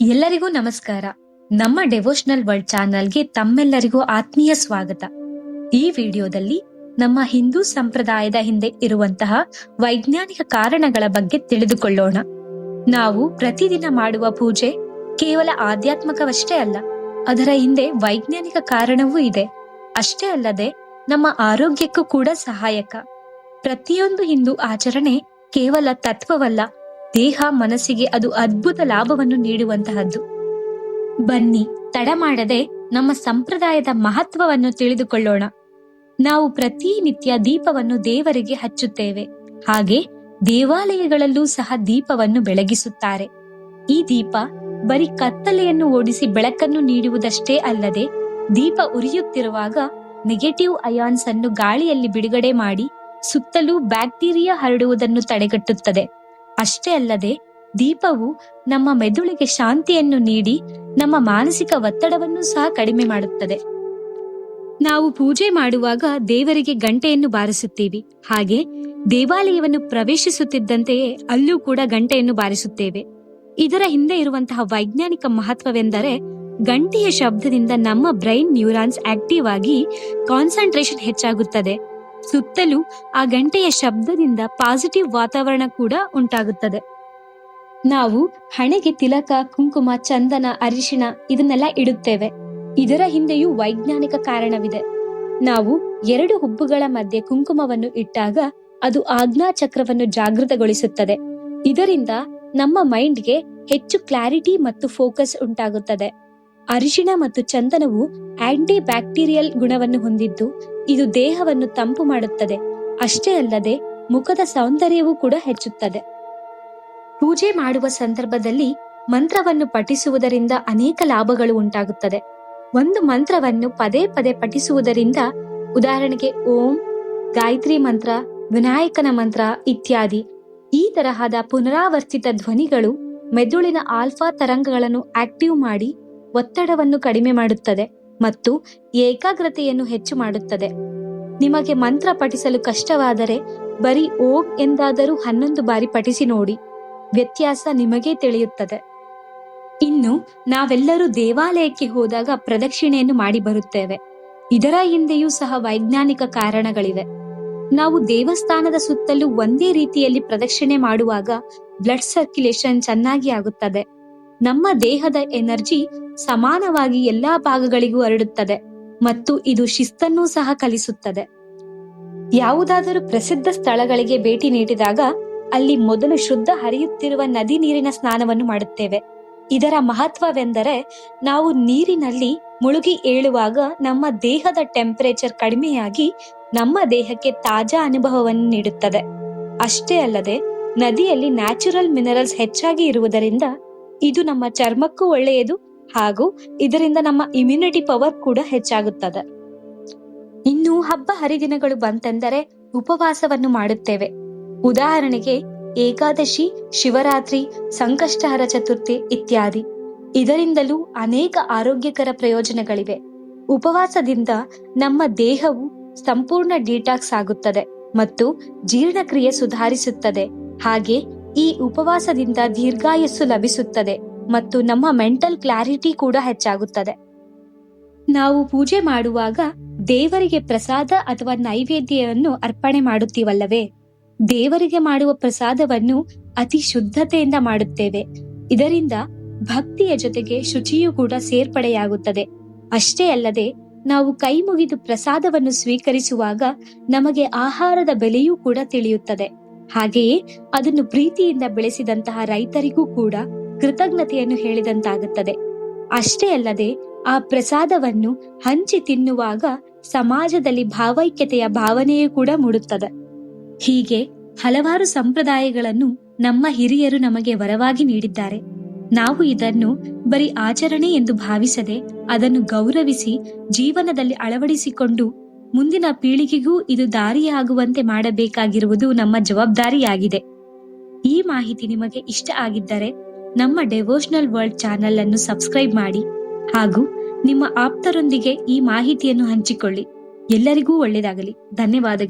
ಎಲ್ಲರಿಗೂ ನಮಸ್ಕಾರ. ನಮ್ಮ ಡೆವೋಷನಲ್ ವರ್ಲ್ಡ್ ಚಾನಲ್ಗೆ ತಮ್ಮೆಲ್ಲರಿಗೂ ಆತ್ಮೀಯ ಸ್ವಾಗತ. ಈ ವಿಡಿಯೋದಲ್ಲಿ ನಮ್ಮ ಹಿಂದೂ ಸಂಪ್ರದಾಯದ ಹಿಂದೆ ಇರುವಂತಹ ವೈಜ್ಞಾನಿಕ ಕಾರಣಗಳ ಬಗ್ಗೆ ತಿಳಿದುಕೊಳ್ಳೋಣ. ನಾವು ಪ್ರತಿದಿನ ಮಾಡುವ ಪೂಜೆ ಕೇವಲ ಆಧ್ಯಾತ್ಮಕವಷ್ಟೇ ಅಲ್ಲ, ಅದರ ಹಿಂದೆ ವೈಜ್ಞಾನಿಕ ಕಾರಣವೂ ಇದೆ. ಅಷ್ಟೇ ಅಲ್ಲದೆ ನಮ್ಮ ಆರೋಗ್ಯಕ್ಕೂ ಕೂಡ ಸಹಾಯಕ. ಪ್ರತಿಯೊಂದು ಹಿಂದೂ ಆಚರಣೆ ಕೇವಲ ತತ್ವವಲ್ಲ ದೇಹ ಮನಸ್ಸಿಗೆ ಅದು ಅದ್ಭುತ ಲಾಭವನ್ನು ನೀಡುವಂತಹದ್ದು. ಬನ್ನಿ, ತಡ ಮಾಡದೆ ನಮ್ಮ ಸಂಪ್ರದಾಯದ ಮಹತ್ವವನ್ನು ತಿಳಿದುಕೊಳ್ಳೋಣ. ನಾವು ಪ್ರತಿನಿತ್ಯ ದೀಪವನ್ನು ದೇವರಿಗೆ ಹಚ್ಚುತ್ತೇವೆ. ಹಾಗೆ ದೇವಾಲಯಗಳಲ್ಲೂ ಸಹ ದೀಪವನ್ನು ಬೆಳಗಿಸುತ್ತಾರೆ. ಈ ದೀಪ ಬರೀ ಕತ್ತಲೆಯನ್ನು ಓಡಿಸಿ ಬೆಳಕನ್ನು ನೀಡುವುದಷ್ಟೇ ಅಲ್ಲದೆ ದೀಪ ಉರಿಯುತ್ತಿರುವಾಗ ನೆಗೆಟಿವ್ ಅಯಾನ್ಸ್ ಅನ್ನು ಗಾಳಿಯಲ್ಲಿ ಬಿಡುಗಡೆ ಮಾಡಿ ಸುತ್ತಲೂ ಬ್ಯಾಕ್ಟೀರಿಯಾ ಹರಡುವುದನ್ನು ತಡೆಗಟ್ಟುತ್ತದೆ. ಅಷ್ಟೇ ಅಲ್ಲದೆ ದೀಪವು ನಮ್ಮ ಮೆದುಳಿಗೆ ಶಾಂತಿಯನ್ನು ನೀಡಿ ನಮ್ಮ ಮಾನಸಿಕ ಒತ್ತಡವನ್ನು ಸಹ ಕಡಿಮೆ ಮಾಡುತ್ತದೆ. ನಾವು ಪೂಜೆ ಮಾಡುವಾಗ ದೇವರಿಗೆ ಗಂಟೆಯನ್ನು ಬಾರಿಸುತ್ತೀವಿ. ಹಾಗೆ ದೇವಾಲಯವನ್ನು ಪ್ರವೇಶಿಸುತ್ತಿದ್ದಂತೆಯೇ ಅಲ್ಲೂ ಕೂಡ ಗಂಟೆಯನ್ನು ಬಾರಿಸುತ್ತೇವೆ. ಇದರ ಹಿಂದೆ ಇರುವಂತಹ ವೈಜ್ಞಾನಿಕ ಮಹತ್ವವೆಂದರೆ ಗಂಟೆಯ ಶಬ್ದದಿಂದ ನಮ್ಮ ಬ್ರೈನ್ ನ್ಯೂರಾನ್ಸ್ ಆಕ್ಟಿವ್ ಆಗಿ ಕಾನ್ಸಂಟ್ರೇಷನ್ ಹೆಚ್ಚಾಗುತ್ತದೆ. ಸುತ್ತಲೂ ಆ ಗಂಟೆಯ ಶಬ್ದದಿಂದ ಪಾಸಿಟಿವ್ ವಾತಾವರಣ ಕೂಡ ಉಂಟಾಗುತ್ತದೆ. ನಾವು ಹಣೆಗೆ ತಿಲಕ, ಕುಂಕುಮ, ಚಂದನ, ಅರಿಶಿಣ ಇದನ್ನೆಲ್ಲ ಇಡುತ್ತೇವೆ. ಇದರ ಹಿಂದೆಯೂ ವೈಜ್ಞಾನಿಕ ಕಾರಣವಿದೆ. ನಾವು ಎರಡು ಹುಬ್ಬುಗಳ ಮಧ್ಯೆ ಕುಂಕುಮವನ್ನು ಇಟ್ಟಾಗ ಅದು ಆಜ್ಞಾ ಚಕ್ರವನ್ನು ಜಾಗೃತಗೊಳಿಸುತ್ತದೆ. ಇದರಿಂದ ನಮ್ಮ ಮೈಂಡ್ಗೆ ಹೆಚ್ಚು ಕ್ಲಾರಿಟಿ ಮತ್ತು ಫೋಕಸ್ ಉಂಟಾಗುತ್ತದೆ. ಅರಿಶಿಣ ಮತ್ತು ಚಂದನವು ಆಂಟಿ ಬ್ಯಾಕ್ಟೀರಿಯಲ್ ಗುಣವನ್ನು ಹೊಂದಿದ್ದು, ಇದು ದೇಹವನ್ನು ತಂಪು ಮಾಡುತ್ತದೆ. ಅಷ್ಟೇ ಅಲ್ಲದೆ, ಮುಖದ ಸೌಂದರ್ಯವೂ ಕೂಡ ಹೆಚ್ಚುತ್ತದೆ. ಪೂಜೆ ಮಾಡುವ ಸಂದರ್ಭದಲ್ಲಿ ಮಂತ್ರವನ್ನು ಪಠಿಸುವುದರಿಂದ ಅನೇಕ ಲಾಭಗಳು ಉಂಟಾಗುತ್ತದೆ. ಒಂದು ಮಂತ್ರವನ್ನು ಪದೇ ಪದೇ ಪಠಿಸುವುದರಿಂದ ಉದಾಹರಣೆಗೆ ಓಂ, ಗಾಯತ್ರಿ ಮಂತ್ರ, ವಿನಾಯಕನ ಮಂತ್ರ ಇತ್ಯಾದಿ. ಈ ತರಹದ ಪುನರಾವರ್ತಿತ ಧ್ವನಿಗಳು ಮೆದುಳಿನ ಆಲ್ಫಾ ತರಂಗಗಳನ್ನು ಆಕ್ಟಿವ್ ಮಾಡಿ ಒತ್ತಡವನ್ನು ಕಡಿಮೆ ಮಾಡುತ್ತದೆ ಮತ್ತು ಏಕಾಗ್ರತೆಯನ್ನು ಹೆಚ್ಚು ಮಾಡುತ್ತದೆ. ನಿಮಗೆ ಮಂತ್ರ ಪಠಿಸಲು ಕಷ್ಟವಾದರೆ ಬರೀ ಓಂ ಎಂದಾದರೂ ಹನ್ನೊಂದು ಬಾರಿ ಪಠಿಸಿ ನೋಡಿ, ವ್ಯತ್ಯಾಸ ನಿಮಗೇ ತಿಳಿಯುತ್ತದೆ. ಇನ್ನು ನಾವೆಲ್ಲರೂ ದೇವಾಲಯಕ್ಕೆ ಹೋದಾಗ ಪ್ರದಕ್ಷಿಣೆಯನ್ನು ಮಾಡಿ ಬರುತ್ತೇವೆ. ಇದರ ಹಿಂದೆಯೂ ಸಹ ವೈಜ್ಞಾನಿಕ ಕಾರಣಗಳಿವೆ. ನಾವು ದೇವಸ್ಥಾನದ ಸುತ್ತಲೂ ಒಂದೇ ರೀತಿಯಲ್ಲಿ ಪ್ರದಕ್ಷಿಣೆ ಮಾಡುವಾಗ ಬ್ಲಡ್ ಸರ್ಕ್ಯುಲೇಷನ್ ಚೆನ್ನಾಗಿ ಆಗುತ್ತದೆ. ನಮ್ಮ ದೇಹದ ಎನರ್ಜಿ ಸಮಾನವಾಗಿ ಎಲ್ಲಾ ಭಾಗಗಳಿಗೂ ಹರಡುತ್ತದೆ ಮತ್ತು ಇದು ಶಿಸ್ತನ್ನೂ ಸಹ ಕಲಿಸುತ್ತದೆ. ಯಾವುದಾದರೂ ಪ್ರಸಿದ್ಧ ಸ್ಥಳಗಳಿಗೆ ಭೇಟಿ ನೀಡಿದಾಗ ಅಲ್ಲಿ ಮೊದಲು ಶುದ್ಧ ಹರಿಯುತ್ತಿರುವ ನದಿ ನೀರಿನ ಸ್ನಾನವನ್ನು ಮಾಡುತ್ತೇವೆ. ಇದರ ಮಹತ್ವವೆಂದರೆ ನಾವು ನೀರಿನಲ್ಲಿ ಮುಳುಗಿ ಏಳುವಾಗ ನಮ್ಮ ದೇಹದ ಟೆಂಪರೇಚರ್ ಕಡಿಮೆಯಾಗಿ ನಮ್ಮ ದೇಹಕ್ಕೆ ತಾಜಾ ಅನುಭವವನ್ನು ನೀಡುತ್ತದೆ. ಅಷ್ಟೇ ಅಲ್ಲದೆ ನದಿಯಲ್ಲಿ ನ್ಯಾಚುರಲ್ ಮಿನರಲ್ಸ್ ಹೆಚ್ಚಾಗಿ ಇರುವುದರಿಂದ ಇದು ನಮ್ಮ ಚರ್ಮಕ್ಕೂ ಒಳ್ಳೆಯದು ಹಾಗೂ ಇದರಿಂದ ನಮ್ಮ ಇಮ್ಯುನಿಟಿ ಪವರ್ ಕೂಡ ಹೆಚ್ಚಾಗುತ್ತದೆ. ಇನ್ನು ಹಬ್ಬ ಹರಿದಿನಗಳು ಬಂತೆಂದರೆ ಉಪವಾಸವನ್ನು ಮಾಡುತ್ತೇವೆ. ಉದಾಹರಣೆಗೆ ಏಕಾದಶಿ, ಶಿವರಾತ್ರಿ, ಸಂಕಷ್ಟಹರ ಚತುರ್ಥಿ ಇತ್ಯಾದಿ. ಇದರಿಂದಲೂ ಅನೇಕ ಆರೋಗ್ಯಕರ ಪ್ರಯೋಜನಗಳಿವೆ. ಉಪವಾಸದಿಂದ ನಮ್ಮ ದೇಹವು ಸಂಪೂರ್ಣ ಡಿಟಾಕ್ಸ್ ಆಗುತ್ತದೆ ಮತ್ತು ಜೀರ್ಣಕ್ರಿಯೆ ಸುಧಾರಿಸುತ್ತದೆ. ಹಾಗೆ ಈ ಉಪವಾಸದಿಂದ ದೀರ್ಘಾಯಸ್ಸು ಲಭಿಸುತ್ತದೆ ಮತ್ತು ನಮ್ಮ ಮೆಂಟಲ್ ಕ್ಲಾರಿಟಿ ಕೂಡ ಹೆಚ್ಚಾಗುತ್ತದೆ. ನಾವು ಪೂಜೆ ಮಾಡುವಾಗ ದೇವರಿಗೆ ಪ್ರಸಾದ ಅಥವಾ ನೈವೇದ್ಯವನ್ನು ಅರ್ಪಣೆ ಮಾಡುತ್ತೀವಲ್ಲವೇ? ದೇವರಿಗೆ ಮಾಡುವ ಪ್ರಸಾದವನ್ನು ಅತಿ ಶುದ್ಧತೆಯಿಂದ ಮಾಡುತ್ತೇವೆ. ಇದರಿಂದ ಭಕ್ತಿಯ ಜೊತೆಗೆ ಶುಚಿಯೂ ಕೂಡ ಸೇರ್ಪಡೆಯಾಗುತ್ತದೆ. ಅಷ್ಟೇ ಅಲ್ಲದೆ ನಾವು ಕೈ ಮುಗಿದು ಪ್ರಸಾದವನ್ನು ಸ್ವೀಕರಿಸುವಾಗ ನಮಗೆ ಆಹಾರದ ಬೆಲೆಯೂ ಕೂಡ ತಿಳಿಯುತ್ತದೆ. ಹಾಗೆಯೇ ಅದನ್ನು ಪ್ರೀತಿಯಿಂದ ಬೆಳೆಸಿದಂತಹ ರೈತರಿಗೂ ಕೂಡ ಕೃತಜ್ಞತೆಯನ್ನು ಹೇಳಿದಂತಾಗುತ್ತದೆ. ಅಷ್ಟೇ ಅಲ್ಲದೆ ಆ ಪ್ರಸಾದವನ್ನು ಹಂಚಿ ತಿನ್ನುವಾಗ ಸಮಾಜದಲ್ಲಿ ಭಾವೈಕ್ಯತೆಯ ಭಾವನೆಯೂ ಕೂಡ ಮೂಡುತ್ತದೆ. ಹೀಗೆ ಹಲವಾರು ಸಂಪ್ರದಾಯಗಳನ್ನು ನಮ್ಮ ಹಿರಿಯರು ನಮಗೆ ವರವಾಗಿ ನೀಡಿದ್ದಾರೆ. ನಾವು ಇದನ್ನು ಬರೀ ಆಚರಣೆ ಎಂದು ಭಾವಿಸದೆ ಅದನ್ನು ಗೌರವಿಸಿ ಜೀವನದಲ್ಲಿ ಅಳವಡಿಸಿಕೊಂಡು ಮುಂದಿನ ಪೀಳಿಗೆಗೂ ಇದು ದಾರಿಯಾಗುವಂತೆ ಮಾಡಬೇಕಾಗಿರುವುದು ನಮ್ಮ ಜವಾಬ್ದಾರಿಯಾಗಿದೆ. ಈ ಮಾಹಿತಿ ನಿಮಗೆ ಇಷ್ಟ ಆಗಿದ್ದರೆ ನಮ್ಮ ಡೆವೋಷನಲ್ ವರ್ಲ್ಡ್ ಚಾನೆಲ್ ಅನ್ನು ಸಬ್ಸ್ಕ್ರೈಬ್ ಮಾಡಿ ಹಾಗೂ ನಿಮ್ಮ ಆಪ್ತರೊಂದಿಗೆ ಈ ಮಾಹಿತಿಯನ್ನು ಹಂಚಿಕೊಳ್ಳಿ. ಎಲ್ಲರಿಗೂ ಒಳ್ಳೆಯದಾಗಲಿ. ಧನ್ಯವಾದಗಳು.